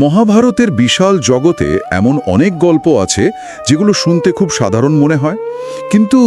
মহাভারতের বিশাল জগতে এমন অনেক গল্প আছে যেগুলো শুনতে খুব সাধারণ মনে হয়। কিন্তু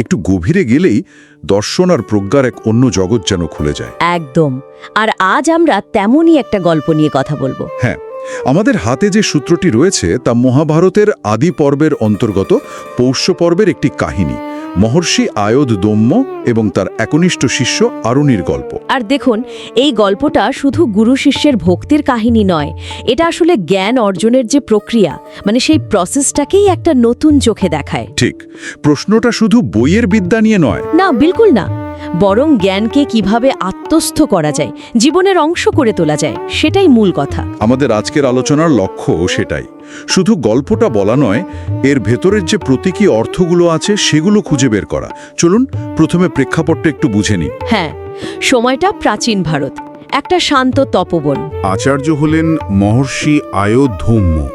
একটু গভীরে গেলেই দর্শন আর প্রজ্ঞার এক অন্য জগৎ যেন খুলে যায়। একদম। আর আজ আমরা তেমনই একটা গল্প নিয়ে কথা বলব। হ্যাঁ আমাদের হাতে যে সূত্রটি রয়েছে তা মহাভারতের আদি পর্বের অন্তর্গত পৌষ্য পর্বের একটি কাহিনী। মহর্ষি আয়োধ দম্য এবং তার একনিষ্ঠ শিষ্য আরুণির গল্প। আর দেখুন এই গল্পটা শুধু গুরু শিষ্যের ভক্তির কাহিনী নয় এটা আসলে জ্ঞান অর্জনের যে প্রক্রিয়া মানে সেই প্রসেসটাকেই একটা নতুন চোখে দেখায়। ঠিক প্রশ্নটা শুধু বইয়ের বিদ্যা নিয়ে নয়। না বিলকুল না। বরং জ্ঞানকে কীভাবে আত্মস্থ করা যায় জীবনের অংশ করে তোলা যায় সেটাই মূল কথা। আমাদের আজকের আলোচনার লক্ষ্য সেটাই। শুধু গল্পটা বলা নয় এর ভেতরের যে প্রতীকী অর্থগুলো আছে সেগুলো খুঁজে বের করা। চলুন প্রথমে প্রেক্ষাপটটা একটু বুঝে নিই। হ্যাঁ সময়টা প্রাচীন ভারত একটা শান্ত তপবন। আচার্য হলেন মহর্ষি আয়োধ্যম্য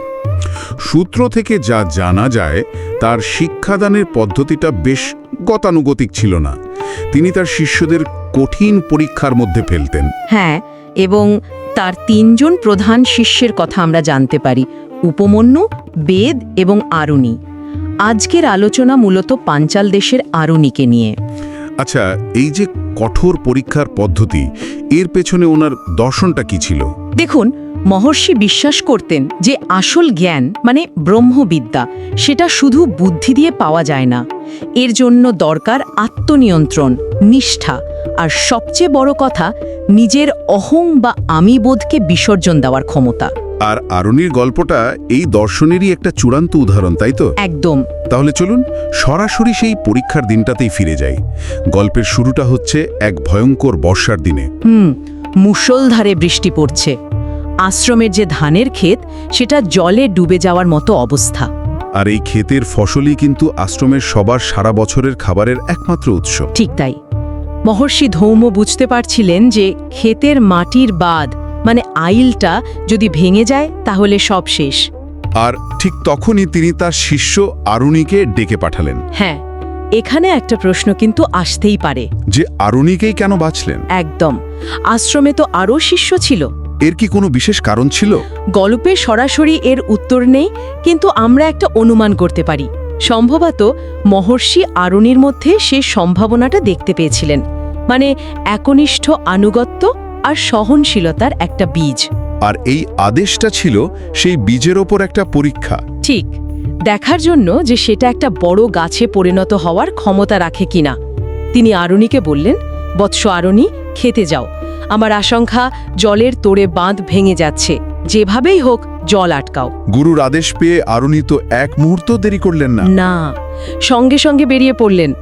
সূত্র থেকে যা জানা যায় তার শিক্ষাদানের পদ্ধতিটা বেশ গতানুগতিক ছিল না। তিনি তার শিষ্যদের কঠিন পরীক্ষার মধ্যে ফেলতেন। হ্যাঁ এবং তার তিনজন প্রধান শিষ্যের কথা আমরা জানতে পারি। উপমন্যু বেদ এবং আরুণী। আজকের আলোচনা মূলত পাঞ্চাল দেশের আরুণীকে নিয়ে। আচ্ছা এই যে কঠোর পরীক্ষার পদ্ধতি এর পেছনে ওনার দর্শনটা কি ছিল? দেখুন মহর্ষি বিশ্বাস করতেন যে আসল জ্ঞান মানে ব্রহ্মবিদ্যা সেটা শুধু বুদ্ধি দিয়ে পাওয়া যায় না। এর জন্য দরকার আত্মনিয়ন্ত্রণ নিষ্ঠা আর সবচেয়ে বড় কথা নিজের অহং বা আমিবোধকে বিসর্জন দেওয়ার ক্ষমতা। আর আরুণীর গল্পটা এই দর্শনেরই একটা চূড়ান্ত উদাহরণ তাই তো? একদম। তাহলে চলুন সরাসরি সেই পরীক্ষার দিনটাতেই ফিরে যাই। গল্পের শুরুটা হচ্ছে এক ভয়ঙ্কর বর্ষার দিনে। হুম মুষলধারে বৃষ্টি পড়ছে। আশ্রমের যে ধানের ক্ষেত সেটা জলে ডুবে যাওয়ার মতো অবস্থা। আর এই ক্ষেতের ফসলই কিন্তু আশ্রমের সবার সারা বছরের খাবারের একমাত্র উৎস। ঠিক তাই। মহর্ষি ধৌম বুঝতে পারছিলেন যে ক্ষেতের মাটির বাদ মানে আইলটা যদি ভেঙে যায় তাহলে সব শেষ। আর ঠিক তখনই তিনি তার শিষ্য আরুণীকে ডেকে পাঠালেন। হ্যাঁ এখানে একটা প্রশ্ন কিন্তু আসতেই পারে। যে আরুণীকেই কেন বাঁচলেন? একদম। আশ্রমে তো আরও শিষ্য ছিল। এর কি কোনো বিশেষ কারণ ছিল? গল্পে সরাসরি এর উত্তর নেই কিন্তু আমরা একটা অনুমান করতে পারি। সম্ভবত মহর্ষি আরুণীর মধ্যে সে সম্ভাবনাটা দেখতে পেয়েছিলেন। মানে একনিষ্ঠ আনুগত্য আর সহনশীলতার একটা বীজ। আর এই আদেশটা ছিল সেই বীজের ওপর একটা পরীক্ষা। ঠিক। দেখার জন্য যে সেটা একটা বড় গাছে পরিণত হওয়ার ক্ষমতা রাখে কিনা। তিনি আরুণীকে বললেন বৎস আরুণী খেতে যাও। আমার আশঙ্কা জলের তোড়ে বাঁধ ভেঙে যাচ্ছে। যেভাবেই হোক জল আটকাও। গুরুর আদেশ পেয়ে আরুণী তো এক মুহূর্ত দেরি করলেন না। না। সঙ্গে সঙ্গে বেরিয়ে পড়লেন।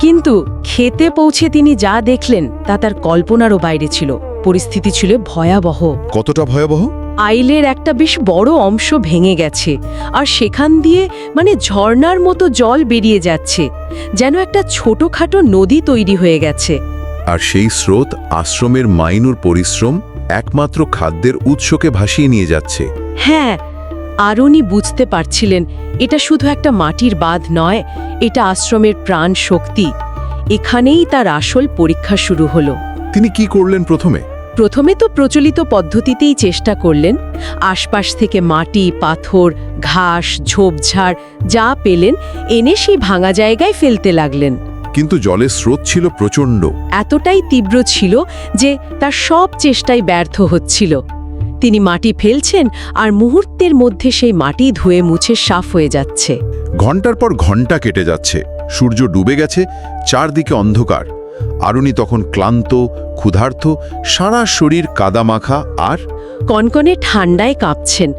কিন্তু খেতে পৌঁছে তিনি যা দেখলেন তা তার কল্পনারও বাইরে ছিল। পরিস্থিতি ছিল ভয়াবহ। কতটা ভয়াবহ? আইলের একটা বেশ বড় অংশ ভেঙে গেছে আর সেখান দিয়ে মানে ঝর্ণার মতো জল বেরিয়ে যাচ্ছে যেন একটা ছোটখাটো নদী তৈরি হয়ে গেছে। আর সেই স্রোত আশ্রমের মাইনুর পরিশ্রম একমাত্র খাদ্যের উৎসকে ভাসিয়ে নিয়ে যাচ্ছে। হ্যাঁ আরুণী বুঝতে পারছিলেন এটা শুধু একটা মাটির বাঁধ নয় এটা আশ্রমের প্রাণ শক্তি এখানেই তার আসল পরীক্ষা শুরু হলো। তিনি কি করলেন প্রথমে? প্রথমে তো প্রচলিত পদ্ধতিতেই চেষ্টা করলেন। আশপাশ থেকে মাটি পাথর ঘাস ঝোপঝাড় যা পেলেন এনে সেই ভাঙা জায়গায় ফেলতে লাগলেন। কিন্তু জলের স্রোত ছিল প্রচণ্ড। এতটাই তীব্র ছিল যে তার সব চেষ্টাই ব্যর্থ হচ্ছিল। তিনি মাটি ফেলছেন আর মুহূর্তের মধ্যে সেই মাটি ধুয়ে মুছে সাফ হয়ে যাচ্ছে। ঘণ্টার পর ঘণ্টা কেটে যাচ্ছে। সূর্য ডুবে গেছে চারদিকে অন্ধকার। আরুণী তখন ক্লান্ত ক্ষুধার্ত সারা শরীর কাদামাখা আর কনকনে ঠান্ডায় কাঁপছেন।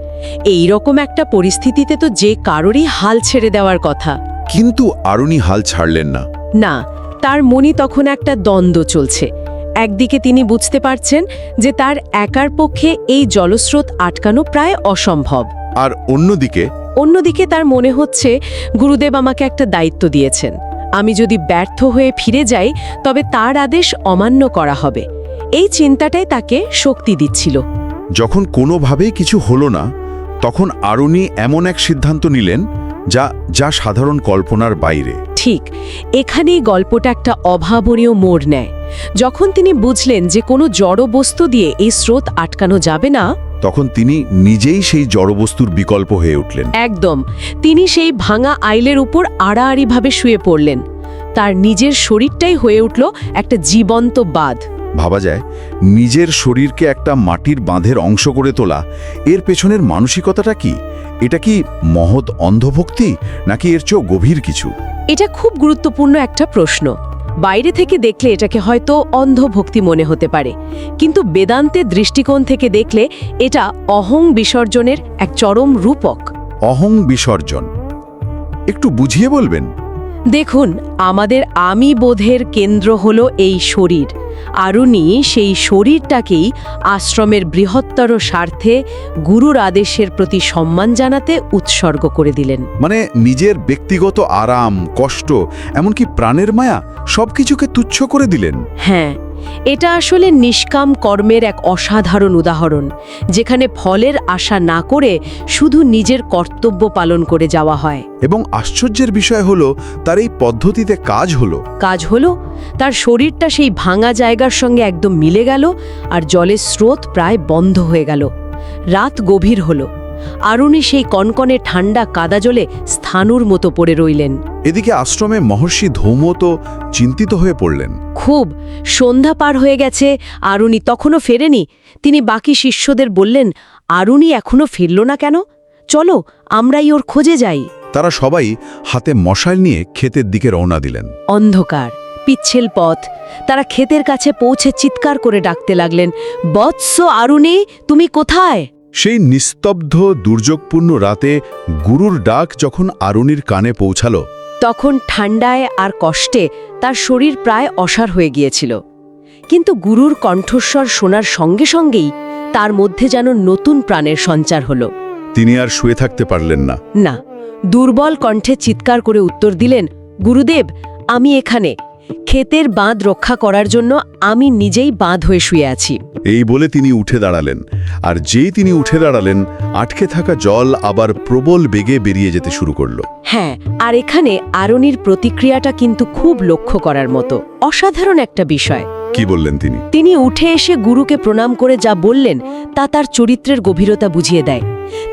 এই রকম একটা পরিস্থিতিতে তো যে কারোরই হাল ছেড়ে দেওয়ার কথা। কিন্তু আরুণী হাল ছাড়লেন না। না তার মনে তখন একটা দ্বন্দ্ব চলছে। একদিকে তিনি বুঝতে পারছেন যে তার একার পক্ষে এই জলস্রোত আটকানো প্রায় অসম্ভব। আর অন্যদিকে অন্যদিকে তার মনে হচ্ছে গুরুদেব আমাকে একটা দায়িত্ব দিয়েছেন। আমি যদি ব্যর্থ হয়ে ফিরে যাই তবে তার আদেশ অমান্য করা হবে। এই চিন্তাটাই তাকে শক্তি দিচ্ছিল। যখন কোনোভাবেই কিছু হলো না তখন আরুণী এমন এক সিদ্ধান্ত নিলেন যা যা সাধারণ কল্পনার বাইরে। ঠিক এখানেই গল্পটা একটা অভাবনীয় মোড় নেয়। যখন তিনি বুঝলেন যে কোনো জড় বস্তু দিয়ে এই স্রোত আটকানো যাবে না তখন তিনি নিজেই সেই জড়বস্তুর বিকল্প হয়ে উঠলেন। একদম। তিনি সেই ভাঙা আইলের উপর আড়াআড়িভাবে শুয়ে পড়লেন। তার নিজের শরীরটাই হয়ে উঠল একটা জীবন্ত বাঁধ। ভাবা যায় নিজের শরীরকে একটা মাটির বাঁধের অংশ করে তোলা এর পেছনের মানসিকতাটা কি? এটা কি মহৎ অন্ধভক্তি নাকি এর চেয়েও গভীর কিছু? এটা খুব গুরুত্বপূর্ণ একটা প্রশ্ন। বাইরে থেকে দেখলে এটাকে হয়তো অন্ধভক্তি মনে হতে পারে। কিন্তু বেদান্তের দৃষ্টিকোণ থেকে দেখলে এটা অহং বিসর্জনের এক চরম রূপক। অহং বিসর্জন। একটু বুঝিয়ে বলবেন? দেখুন আমাদের আমি বোধের কেন্দ্র হলো এই শরীর। আরুনি সেই শরীরটাকেই আশ্রমের বৃহত্তর স্বার্থে গুরুর আদেশের প্রতি সম্মান জানাতে উৎসর্গ করে দিলেন। মানে নিজের ব্যক্তিগত আরাম কষ্ট এমনকি প্রাণের মায়া সবকিছুকে তুচ্ছ করে দিলেন। হ্যাঁ এটা আসলে নিষ্কাম কর্মের এক অসাধারণ উদাহরণ যেখানে ফলের আশা না করে শুধু নিজের কর্তব্য পালন করে যাওয়া হয়। এবং আশ্চর্যের বিষয় হলো তার এই পদ্ধতিতে কাজ হলো। কাজ হলো তার শরীরটা সেই ভাঙা জায়গার সঙ্গে একদম মিলে গেল আর জলের স্রোত প্রায় বন্ধ হয়ে গেল। রাত গভীর হলো। আরুণী সেই কনকনে ঠান্ডা কাদা জলে স্থানুর মতো পড়ে রইলেন। এদিকে আশ্রমে মহর্ষি ধৌম তো চিন্তিত হয়ে পড়লেন। খুব সন্ধ্যা পার হয়ে গেছে আরুণী তখনও ফেরেনি। তিনি বাকি শিষ্যদের বললেন আরুণী এখনও ফিরল না কেন? চলো আমরাই ওর খোঁজে যাই। তারা সবাই হাতে মশাল নিয়ে ক্ষেতের দিকে রওনা দিলেন। অন্ধকার পিচ্ছিল পথ। তারা ক্ষেতের কাছে পৌঁছে চিৎকার করে ডাকতে লাগলেন বৎস আরুণী তুমি কোথায়? সেই নিস্তব্ধ দুর্যোগপূর্ণ রাতে গুরুর ডাক যখন আরুণীর কানে পৌঁছাল তখন ঠান্ডায় আর কষ্টে তার শরীর প্রায় অসার হয়ে গিয়েছিল। কিন্তু গুরুর কণ্ঠস্বর শোনার সঙ্গে সঙ্গেই তার মধ্যে যেন নতুন প্রাণের সঞ্চার হল। তিনি আর শুয়ে থাকতে পারলেন না। না দুর্বল কণ্ঠে চিৎকার করে উত্তর দিলেন গুরুদেব আমি এখানে। ক্ষেতের বাঁধ রক্ষা করার জন্য আমি নিজেই বাঁধ হয়ে শুয়ে আছি। এই বলে তিনি উঠে দাঁড়ালেন। আর যেই তিনি উঠে দাঁড়ালেন আটকে থাকা জল আবার প্রবল বেগে বেরিয়ে যেতে শুরু করল। হ্যাঁ আর এখানে আরণির প্রতিক্রিয়াটা কিন্তু খুব লক্ষ্য করার মতো। অসাধারণ একটা বিষয়। কি বললেন তিনি? তিনি উঠে এসে গুরুকে প্রণাম করে যা বললেন তা তার চরিত্রের গভীরতা বুঝিয়ে দেয়।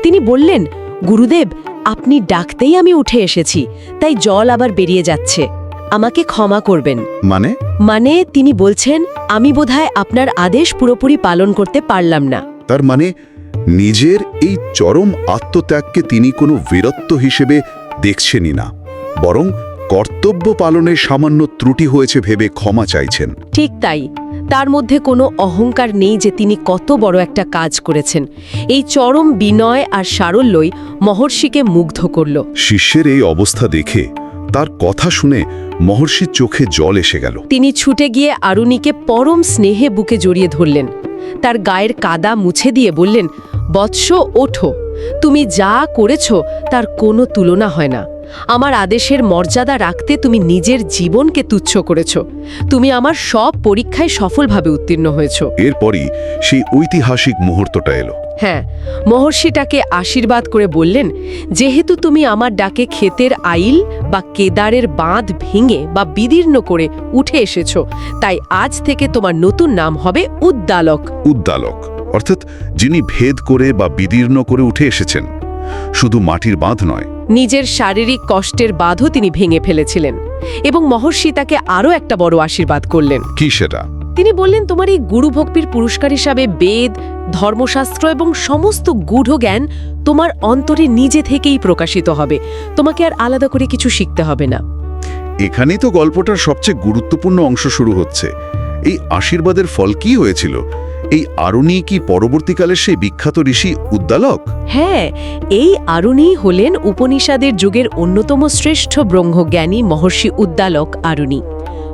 তিনি বললেন গুরুদেব আপনি ডাকতেই আমি উঠে এসেছি তাই জল আবার বেরিয়ে যাচ্ছে। আমাকে ক্ষমা করবেন। মানে? মানে তিনি বলছেন আমি বোধহয় আপনার আদেশ পুরোপুরি পালন করতে পারলাম না। তার মানে নিজের এই চরম আত্মত্যাগকে তিনি কোনো বীরত্ব হিসেবে দেখছেনই না বরং কর্তব্য পালনে সামান্য ত্রুটি হয়েছে ভেবে ক্ষমা চাইছেন। ঠিক তাই। তার মধ্যে কোনো অহংকার নেই যে তিনি কত বড় একটা কাজ করেছেন। এই চরম বিনয় আর সারল্যই মহর্ষিকে মুগ্ধ করল। শিষ্যের এই অবস্থা দেখে তার কথা শুনে মহর্ষির চোখে জল এসে গেল। তিনি ছুটে গিয়ে আরুণীকে পরম স্নেহে বুকে জড়িয়ে ধরলেন। তার গায়ের কাদা মুছে দিয়ে বললেন বৎস ওঠো। তুমি যা করেছ তার কোনো তুলনা হয় না। আমার আদেশের মর্যাদা রাখতে তুমি নিজের জীবনকে তুচ্ছ করেছ। তুমি আমার সব পরীক্ষায় সফলভাবে উত্তীর্ণ হয়েছ। এরপরই সেই ঐতিহাসিক মুহূর্তটা এলো। হ্যাঁ মহর্ষিটাকে আশীর্বাদ করে বললেন যেহেতু তুমি আমার ডাকে ক্ষেতের আইল বা কেদারের বাঁধ ভেঙে বা বিদীর্ণ করে উঠে এসেছ তাই আজ থেকে তোমার নতুন নাম হবে উদ্দালক। উদ্দালক অর্থাৎ যিনি ভেদ করে বা বিদীর্ণ করে উঠে এসেছেন শুধু মাটির বাঁধ নয়। নিজের শারীরিক কষ্টের বাঁধও তিনি ভেঙে ফেলেছিলেন এবং মহর্ষি তাকে আরও একটা বড় আশীর্বাদ করলেন। কি সেটা? তিনি বললেন তোমার এই গুরুভক্তির পুরস্কার হিসাবে বেদ ধর্মশাস্ত্র এবং সমস্ত গূঢ় জ্ঞান তোমার অন্তরে নিজে থেকেই প্রকাশিত হবে। তোমাকে আর আলাদা করে কিছু শিখতে হবে না। এখানেই তো গল্পটার সবচেয়ে গুরুত্বপূর্ণ অংশ শুরু হচ্ছে। এই আশীর্বাদের ফল কি হয়েছিল? এই আরুণী কি পরবর্তীকালের সেই বিখ্যাত ঋষি উদ্দালক? হ্যাঁ এই আরুণী হলেন উপনিষদের যুগের অন্যতম শ্রেষ্ঠ ব্রহ্মজ্ঞানী মহর্ষি উদ্দালক আরুণী।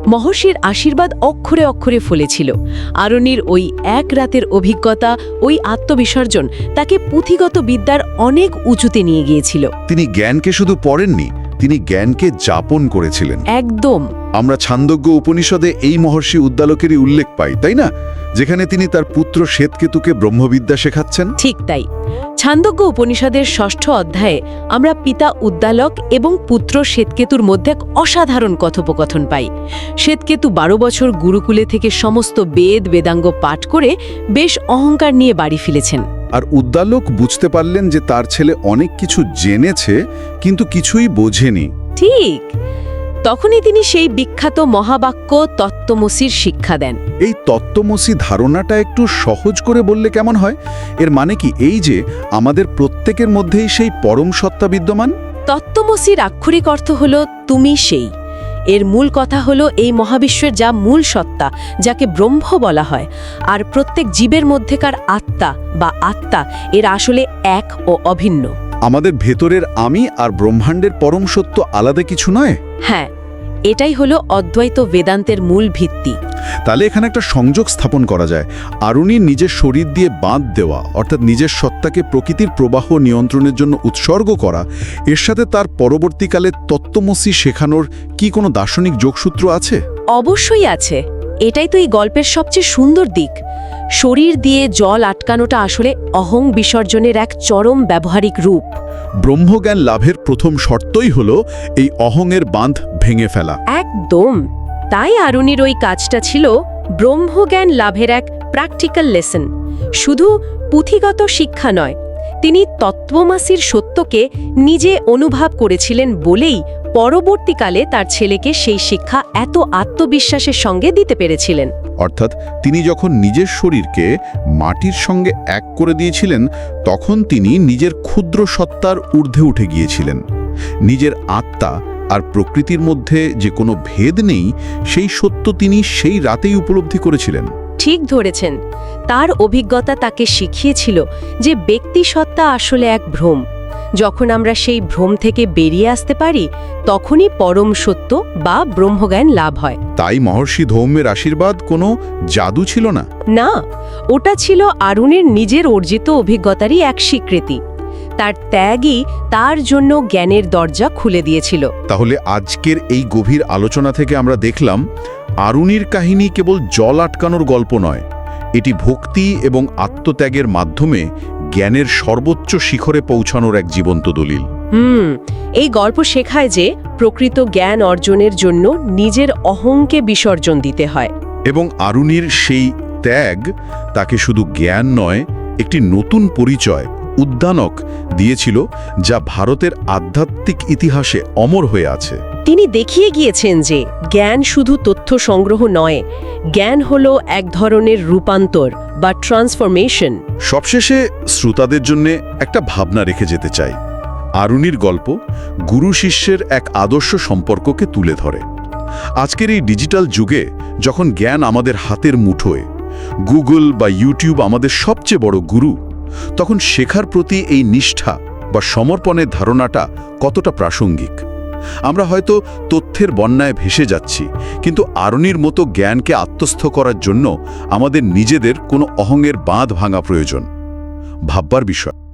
মহর্ষির আশীর্বাদ অক্ষরে অক্ষরে ফলেছিল। আরুণীর ওই এক রাতের অভিজ্ঞতা ওই আত্মবিসর্জন তাকে পুঁথিগত বিদ্যার অনেক উঁচুতে নিয়ে গিয়েছিল। তিনি জ্ঞানকে শুধু পড়েননি তিনি জ্ঞানকে যাপন করেছিলেন। একদম। আমরা ছান্দজ্ঞ উপনিষদে এই মহর্ষি উদ্দালকেরই উল্লেখ পাই তাই না? যেখানে তিনি তার পুত্র শ্বেতকেতুকে ব্রহ্মবিদ্যা শেখাচ্ছেন। ঠিক তাই। ছান্দজ্ঞ উপনিষদের ষষ্ঠ অধ্যায়ে আমরা পিতা উদ্দালক এবং পুত্র শ্বেতকেতুর মধ্যে এক অসাধারণ কথোপকথন পাই। শ্বেতকেতু বারো বছর গুরুকুলে থেকে সমস্ত বেদ বেদাঙ্গ পাঠ করে বেশ অহংকার নিয়ে বাড়ি ফিরেছেন। আর উদ্দালক বুঝতে পারলেন যে তার ছেলে অনেক কিছু জেনেছে কিন্তু কিছুই বোঝেনি। ঠিক। তখনই তিনি সেই বিখ্যাত মহাবাক্য তত্ত্বমসির শিক্ষা দেন। এই তত্ত্বমসি ধারণাটা একটু সহজ করে বললে কেমন হয়? এর মানে কি এই যে আমাদের প্রত্যেকের মধ্যেই সেই পরম সত্তা বিদ্যমান? তত্ত্বমসির আক্ষরিক অর্থ হল তুমি সেই। এর মূল কথা হলো এই মহাবিশ্বের যা মূল সত্তা যাকে ব্রহ্ম বলা হয় আর প্রত্যেক জীবের মধ্যেকার আত্মা বা আত্মা এর আসলে এক ও অভিন্ন। আমাদের ভেতরের আমি আর ব্রহ্মাণ্ডের পরম সত্য আলাদা কিছু নয়? হ্যাঁ এটাই হলো অদ্বৈত বেদান্তের মূল ভিত্তি। তাহলে এখানে একটা সংযোগ স্থাপন করা যায়। আরুণীর নিজের শরীর দিয়ে বাঁধ দেওয়া অর্থাৎ নিজের সত্তাকে প্রকৃতির প্রবাহ নিয়ন্ত্রণের জন্য উৎসর্গ করা এর সাথে তার পরবর্তীকালে তত্ত্বমসি শেখানোর কি কোনো দার্শনিক যোগসূত্র আছে? অবশ্যই আছে। এটাই তো এই গল্পের সবচেয়ে সুন্দর দিক। শরীর দিয়ে জল আটকানোটা আসলে অহং বিসর্জনের এক চরম ব্যবহারিক রূপ। ব্রহ্মজ্ঞান লাভের প্রথম শর্তই হল এই অহংয়ের বাঁধ ভেঙে ফেলা। একদম। তাই আরুণির ওই কাজটা ছিল ব্রহ্মজ্ঞান লাভের এক প্র্যাকটিক্যাল লেসন। শুধু পুঁথিগত শিক্ষা নয় তিনি তত্ত্বমাসির সত্যকে নিজে অনুভব করেছিলেন বলেই পরবর্তীকালে তার ছেলেকে সেই শিক্ষা এত আত্মবিশ্বাসের সঙ্গে দিতে পেরেছিলেন। অর্থাৎ তিনি যখন নিজের শরীরকে মাটির সঙ্গে এক করে দিয়েছিলেন, তখন তিনি নিজের ক্ষুদ্র সত্তার ঊর্ধ্বে উঠে গিয়েছিলেন। নিজের আত্মা আর প্রকৃতির মধ্যে যে কোনো ভেদ নেই, সেই সত্য তিনি সেই রাতেই উপলব্ধি করেছিলেন। ঠিক ধরেছেন। তার অভিজ্ঞতা তাকে শিখিয়েছিল যে ব্যক্তিসত্তা আসলে এক ভ্রম। যখন আমরা সেই ভ্রম থেকে বেরিয়ে আসতে পারি তখনই পরম সত্য বা ব্রহ্মজ্ঞান লাভ হয়। তাই মহর্ষি ধৌম্যের আশীর্বাদ কোনো জাদু ছিল না। না ওটা ছিল আরুণের নিজের অর্জিত অভিজ্ঞতারই এক স্বীকৃতি। তার ত্যাগই তার জন্য জ্ঞানের দরজা খুলে দিয়েছিল। তাহলে আজকের এই গভীর আলোচনা থেকে আমরা দেখলাম আরুণির কাহিনী কেবল জল আটকানোর গল্প নয় এটি ভক্তি এবং আত্মত্যাগের মাধ্যমে জ্ঞানের সর্বোচ্চ শিখরে পৌঁছানোর এক জীবন্ত দলিল। হুম এই গল্প শেখায় যে প্রকৃত জ্ঞান অর্জনের জন্য নিজের অহংকে বিসর্জন দিতে হয়। এবং আরুণির সেই ত্যাগ তাকে শুধু জ্ঞান নয় একটি নতুন পরিচয় উদ্যানক দিয়েছিল যা ভারতের আধ্যাত্মিক ইতিহাসে অমর হয়ে আছে। তিনি দেখিয়ে গিয়েছেন যে জ্ঞান শুধু তথ্য সংগ্রহ নয়, জ্ঞান হল এক ধরনের রূপান্তর বা ট্রান্সফরমেশন সবশেষে শ্রোতাদের জন্য একটা ভাবনা রেখে যেতে চাই। আরুণির গল্প গুরু শিষ্যের এক আদর্শ সম্পর্ককে তুলে ধরে। আজকের এই ডিজিটাল যুগে যখন জ্ঞান আমাদের হাতের মুঠোয়, গুগল বা ইউটিউব আমাদের সবচেয়ে বড় গুরু, তখন শেখার প্রতি এই নিষ্ঠা বা সমর্পণের ধারণাটা কতটা প্রাসঙ্গিক? আমরা হয়তো তথ্যের বন্যায় ভেসে যাচ্ছি, কিন্তু আরণির মতো জ্ঞানকে আত্মস্থ করার জন্য আমাদের নিজেদের কোনো অহংয়ের বাঁধ ভাঙা প্রয়োজন। ভাববার বিষয়।